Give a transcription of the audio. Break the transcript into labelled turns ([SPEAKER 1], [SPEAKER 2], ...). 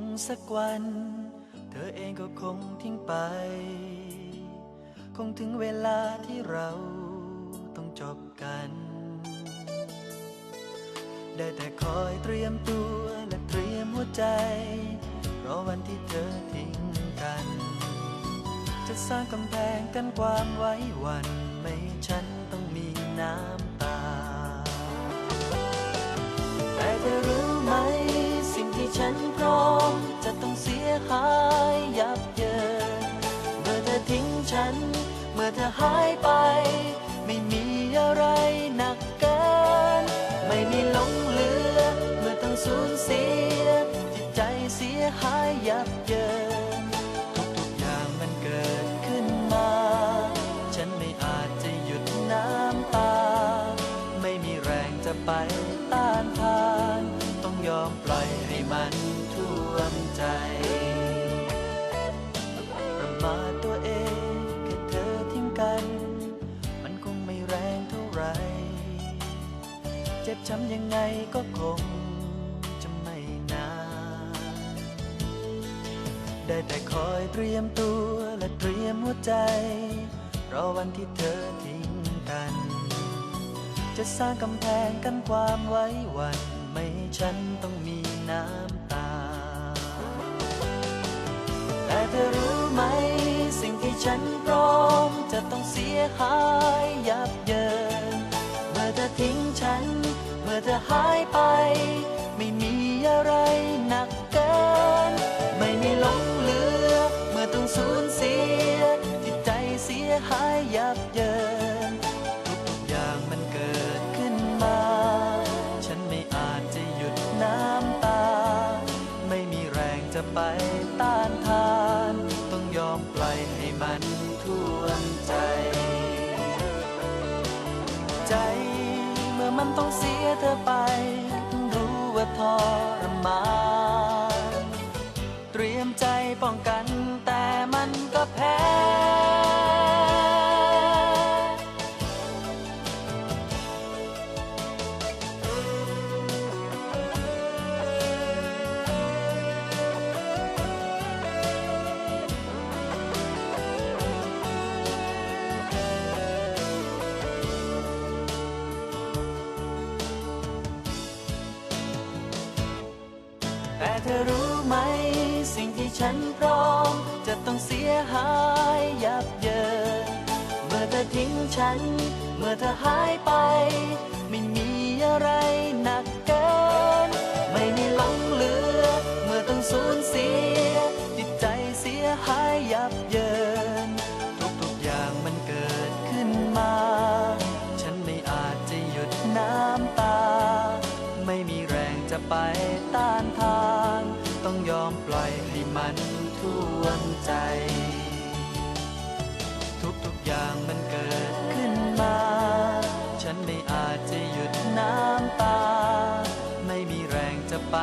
[SPEAKER 1] งสักวัน เธอเองก็คงทิ้งไป คงถึงเวลาที่เราต้องจบกัน ได้แต่คอยเตรียมตัวและเตรียมหัวใจรอวันที่เธอทิ้งกัน จะสร้างกำแพงกันความไว้วัน ไม่ฉันต้องมีน้ำ ฉัน เมื่อเธอหายไป ไม่มีอะไรหนักเกิน ไม่มีหลงเหลือ เมื่อต้องสูญเสีย จิตใจเสียหายยับเยิน ทุกๆอย่างมันเกิดขึ้นมา ฉันไม่อาจจะหยุดน้ำตา ไม่มีแรงจะไปต้านทาน ต้องยอมปล่อยให้มันท่วมใจ ประมาทตัว จำยังไงก็คงจะไม่นาน ได้แต่คอยเตรียมตัวและเตรียมหัวใจ รอวันที่เธอทิ้งกัน จะสร้างกำแพงกันความไว้วันไม่ฉันต้องมีน้ำตา แต่เธอรู้ไหม สิ่งที่ฉันพร้อมจะต้องเสียหายยับเยิน เมื่อเธอหายไป ไม่มีอะไรหนักเกิน ไม่มีหลงเหลือ เมื่อต้องสูญเสีย จิตใจเสียหายยับเยิน ทุกๆอย่างมันเกิดขึ้นมา ฉันไม่อาจจะหยุดน้ำตา ไม่มีแรงจะไปต้านทาน ต้องยอมปล่อยให้มันท่วมใจ ต้องเสียเธอไปเพิ่งรู้ว่าทร เธอรู้ไหม สิ่งที่ฉันพร้อม จะต้องเสียหายยับเยิน เมื่อเธอทิ้งฉัน เมื่อเธอหายไป ไม่มีอะไรหนักเกิน ไม่มีหลงเหลือ เมื่อต้องสูญเสีย จิตใจเสียหายยับเยิน ทุกๆอย่างมันเกิดขึ้นมา ฉันไม่อาจจะหยุดน้ำตา ไม่มีแรงจะไปต้านทาน ต้องยอมปล่อยให้มันท่วมใจ ทุกทุกอย่างมันเกิดขึ้นมา ฉันไม่อาจจะหยุดน้ำตา ไม่มีแรงจะไป